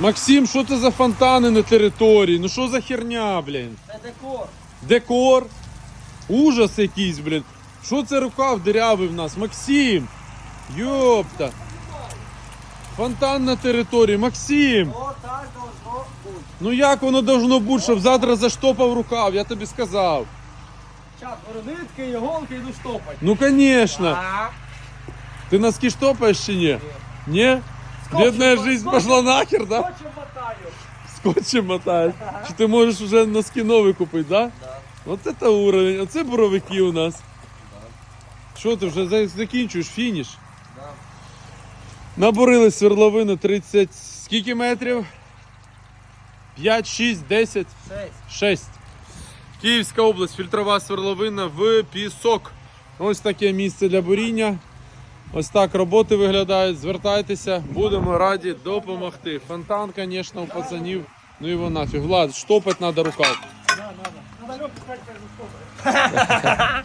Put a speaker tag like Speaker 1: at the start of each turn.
Speaker 1: Максим, що це за фонтани на території? Ну що за херня, блін?
Speaker 2: Це декор.
Speaker 1: Декор. Ужас якийсь, блін. Що це рукав дирявий в нас? Максим! Йопта! Фонтан на території. Максим!
Speaker 2: О, так должно бути.
Speaker 1: Ну як воно должно бути, щоб завтра заштопав рукав, я тобі сказав.
Speaker 2: Чат, воронитки, іголки йду штопати.
Speaker 1: Ну конечно.
Speaker 2: А?
Speaker 1: Ти носки штопаєш чи ні? Ні? Бідна жизнь пошла нахер, да?
Speaker 2: Скотчем мотаю.
Speaker 1: Скотчем мотаєш. Чи ти можеш вже носки нові купити, да?
Speaker 2: Да.
Speaker 1: Оце та уровень, оце буровики у нас. Що ти вже закінчуєш фініш?
Speaker 2: Да.
Speaker 1: Набурили свердловину 30. Скільки метрів? 5, 6, 10,
Speaker 2: Шесть.
Speaker 1: 6. Київська область, фільтрова свердловина в пісок. Ось таке місце для буріння. Ось так роботи виглядають. Звертайтеся, будемо раді допомогти. Фонтан, звісно, у пацанів. Ну його нафіг. Влад, штопать треба рукав.
Speaker 2: Да, надо. Надо легко сказать, штопать.